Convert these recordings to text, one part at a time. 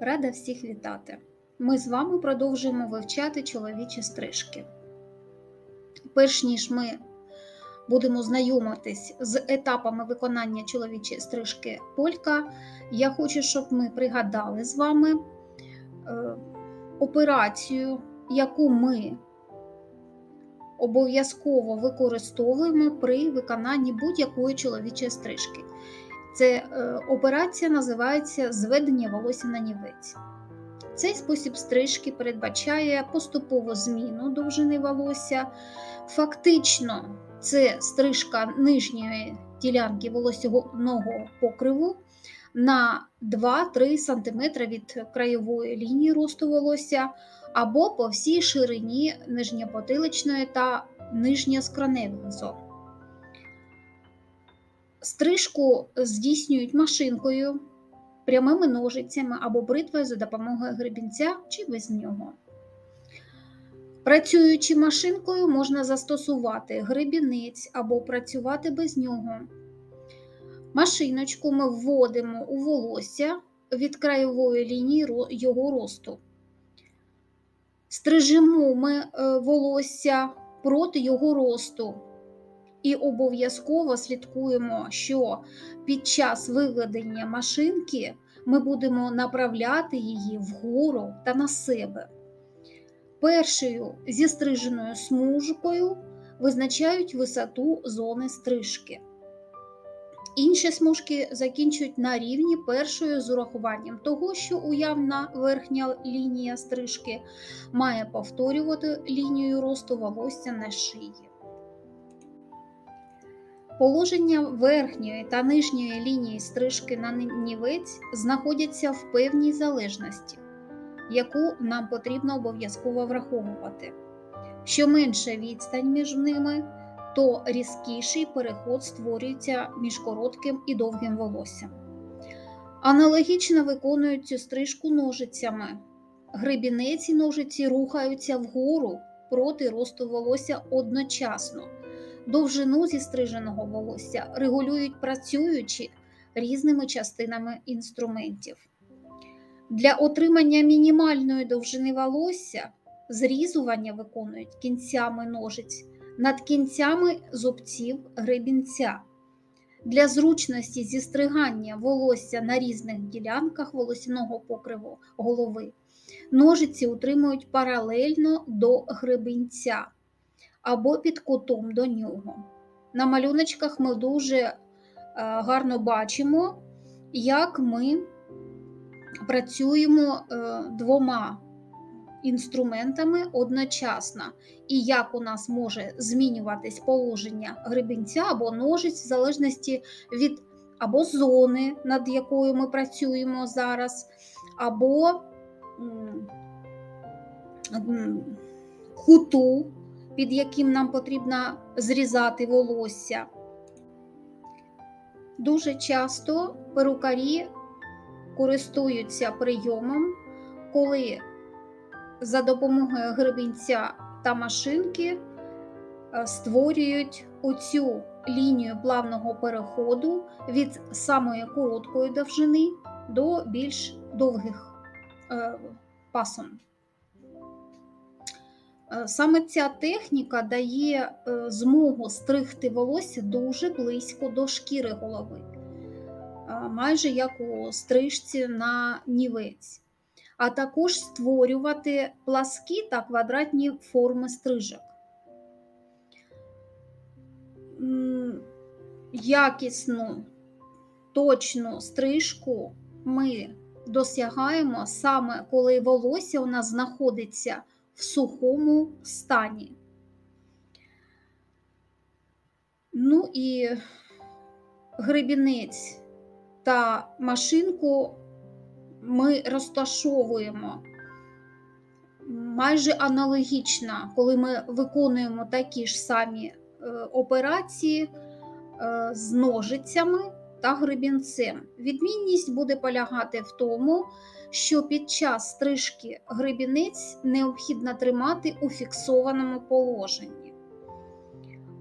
Рада всіх вітати! Ми з вами продовжуємо вивчати чоловічі стрижки. Перш ніж ми будемо знайомитись з етапами виконання чоловічої стрижки полька, я хочу, щоб ми пригадали з вами е, операцію, яку ми обов'язково використовуємо при виконанні будь-якої чоловічої стрижки. Це е, операція називається зведення волосся на нівець. Цей спосіб стрижки передбачає поступову зміну довжини волосся. Фактично, це стрижка нижньої ділянки волосяного покриву на 2-3 см від краєвої лінії росту волосся або по всій ширині нижньопотиличної та нижньоскроневих зон. Стрижку здійснюють машинкою, прямими ножицями або бритвою за допомогою гребінця чи без нього. Працюючи машинкою, можна застосувати гребінець або працювати без нього. Машиночку ми вводимо у волосся від краєвої лінії його росту. Стрижимо ми е, волосся проти його росту. І обов'язково слідкуємо, що під час виведення машинки ми будемо направляти її вгору та на себе. Першою зі стриженою смужкою визначають висоту зони стрижки. Інші смужки закінчують на рівні першою з урахуванням того, що уявна верхня лінія стрижки має повторювати лінію росту волосся на шиї. Положення верхньої та нижньої лінії стрижки на нівець знаходяться в певній залежності, яку нам потрібно обов'язково враховувати. Що менша відстань між ними, то різкіший переход створюється між коротким і довгим волоссям. Аналогічно виконують цю стрижку ножицями. Гребінець і ножиці рухаються вгору проти росту волосся одночасно. Довжину зістриженого волосся регулюють працюючи різними частинами інструментів. Для отримання мінімальної довжини волосся зрізування виконують кінцями ножиць над кінцями зубців гребінця. Для зручності зістригання волосся на різних ділянках волосяного покриву голови ножиці утримують паралельно до гребінця або під кутом до нього. На малюночках ми дуже е, гарно бачимо, як ми працюємо е, двома інструментами одночасно, і як у нас може змінюватись положення гребінця або ножиць, в залежності від або зони, над якою ми працюємо зараз, або куту, під яким нам потрібно зрізати волосся. Дуже часто перукарі користуються прийомом, коли за допомогою гребінця та машинки е, створюють оцю лінію плавного переходу від самої короткої довжини до більш довгих е, пасом. Саме ця техніка дає змогу стригти волосся дуже близько до шкіри голови, майже як у стрижці на нівець а також створювати пласкі та квадратні форми стрижок. Якісну, точну стрижку ми досягаємо саме коли волосся у нас знаходиться в сухому стані. Ну і гребінець та машинку ми розташовуємо майже аналогічно, коли ми виконуємо такі ж самі е, операції е, з ножицями та гребінцем. Відмінність буде полягати в тому, що під час стрижки гребінець необхідно тримати у фіксованому положенні.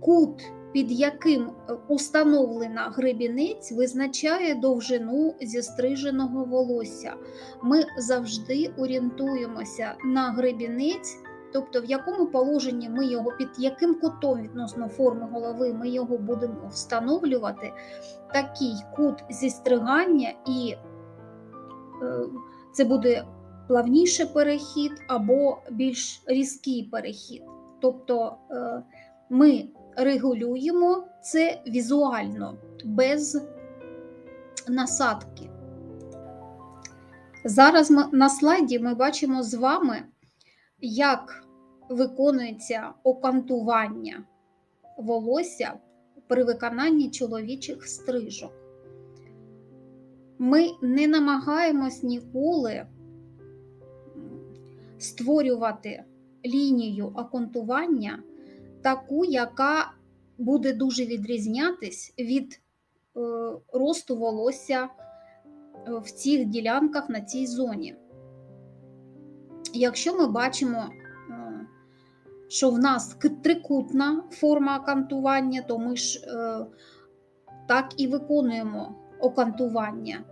Кут під яким е, установлена гребінець, визначає довжину зістриженого волосся. Ми завжди орієнтуємося на гребінець, тобто в якому положенні ми його, під яким кутом відносно форми голови ми його будемо встановлювати, такий кут зістригання, і е, це буде плавніший перехід або більш різкий перехід. Тобто е, ми регулюємо це візуально, без насадки. Зараз на слайді ми бачимо з вами, як виконується окантування волосся при виконанні чоловічих стрижок. Ми не намагаємось ніколи створювати лінію окантування таку, яка буде дуже відрізнятись від е, росту волосся е, в цих ділянках на цій зоні. Якщо ми бачимо, е, що в нас трикутна форма окантування, то ми ж так і виконуємо окантування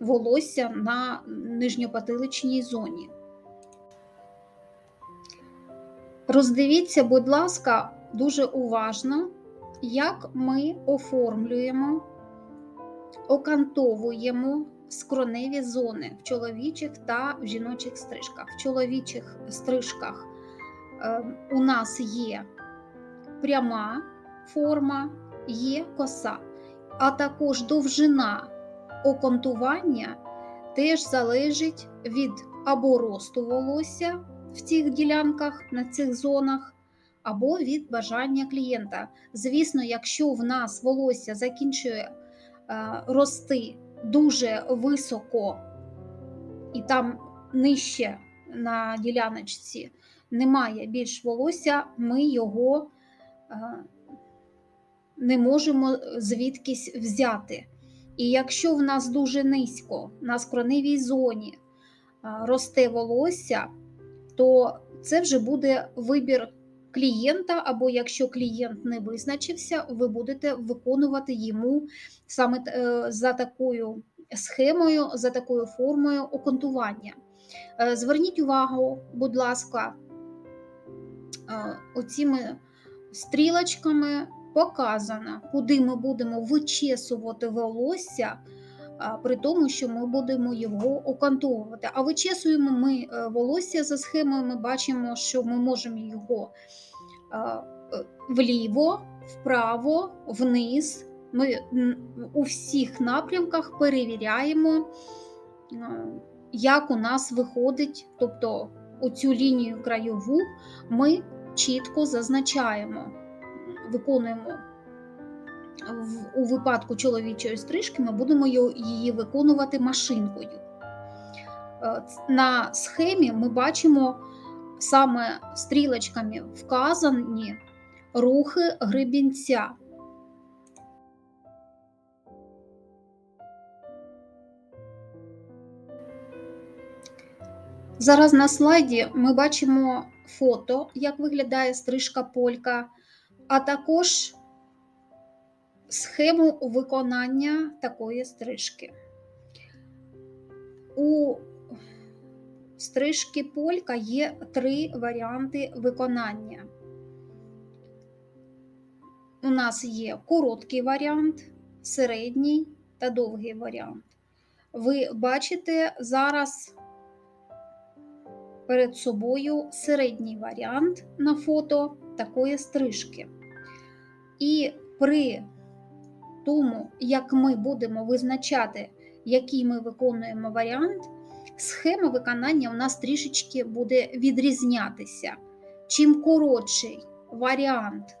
волосся на нижньопотиличній зоні. Роздивіться, будь ласка, дуже уважно, як ми оформлюємо, окантовуємо скроневі зони в чоловічих та в жіночих стрижках. В чоловічих стрижках е, у нас є пряма форма, є коса, а також довжина окантування теж залежить від або росту волосся в цих ділянках, на цих зонах, або від бажання клієнта. Звісно, якщо в нас волосся закінчує е, рости дуже високо і там нижче на діляночці немає більш волосся, ми його е, не можемо звідкись взяти. І якщо в нас дуже низько на скроневій зоні е, росте волосся, то це вже буде вибір клієнта, або якщо клієнт не визначився, ви будете виконувати йому саме е, за такою схемою, за такою формою окантування. Е, зверніть увагу, будь ласка, е, оціми стрілочками показано, куди ми будемо вичесувати волосся при тому, що ми будемо його окантовувати. А вичесуємо ми е, волосся за схемою, ми бачимо, що ми можемо його е, вліво, вправо, вниз. Ми у всіх напрямках перевіряємо, е, як у нас виходить, тобто оцю лінію краєву ми чітко зазначаємо, виконуємо у випадку чоловічої стрижки ми будемо її виконувати машинкою. Е, на схемі ми бачимо саме стрілочками вказані рухи гребінця. Зараз на слайді ми бачимо фото, як виглядає стрижка полька, а також схему виконання такої стрижки. У стрижки полька є три варіанти виконання. У нас є короткий варіант, середній та довгий варіант. Ви бачите зараз перед собою середній варіант на фото такої стрижки. І при тому, як ми будемо визначати, який ми виконуємо варіант, схема виконання у нас трішечки буде відрізнятися. Чим коротший варіант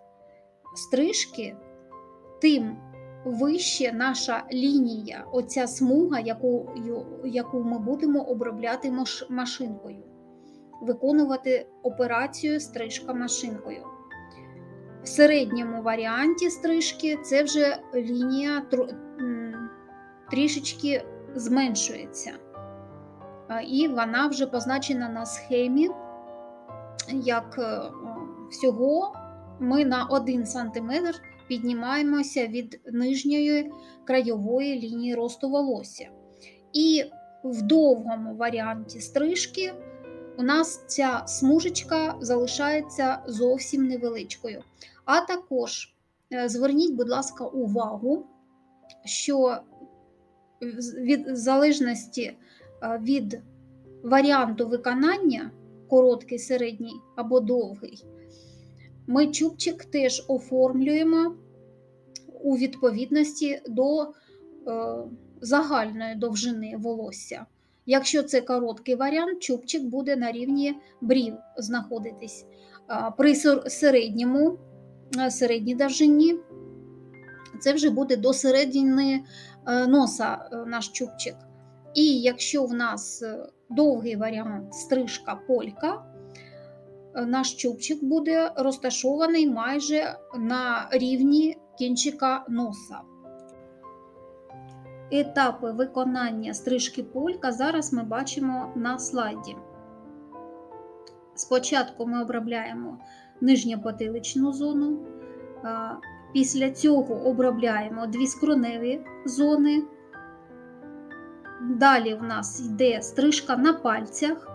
стрижки, тим вище наша лінія, оця смуга, яку, яку ми будемо обробляти машинкою, виконувати операцію стрижка машинкою. В середньому варіанті стрижки це вже лінія трішечки зменшується. І вона вже позначена на схемі як е, всього ми на 1 см піднімаємося від нижньої краєвої лінії росту волосся. І в довгому варіанті стрижки у нас ця смужечка залишається зовсім невеличкою. А також е, зверніть, будь ласка, увагу, що від в залежності е, від варіанту виконання, короткий, середній або довгий, ми чубчик теж оформлюємо у відповідності до е, загальної довжини волосся. Якщо це короткий варіант, чубчик буде на рівні брів знаходитись. При середньому, середній довжині це вже буде до середини е, носа е, наш чубчик. І якщо в нас е, довгий варіант стрижка полька, е, наш чубчик буде розташований майже на рівні кінчика носа. Етапи виконання стрижки полька зараз ми бачимо на слайді. Спочатку ми обробляємо нижньопотиличну зону, після цього обробляємо дві скроневі зони. Далі в нас йде стрижка на пальцях,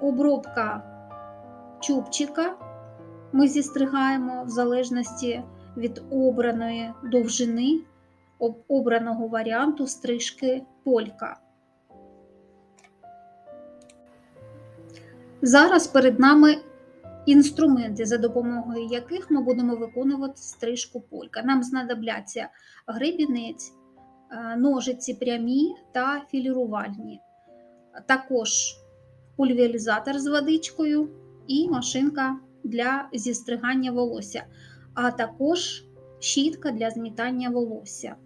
обробка чубчика. Ми зістригаємо в залежності від обраної довжини, обраного варіанту стрижки полька. Зараз перед нами інструменти, за допомогою яких ми будемо виконувати стрижку полька. Нам знадобляться гребінець, е, ножиці прямі та філірувальні, також пульверизатор з водичкою і машинка для зістригання волосся, а також щітка для змітання волосся.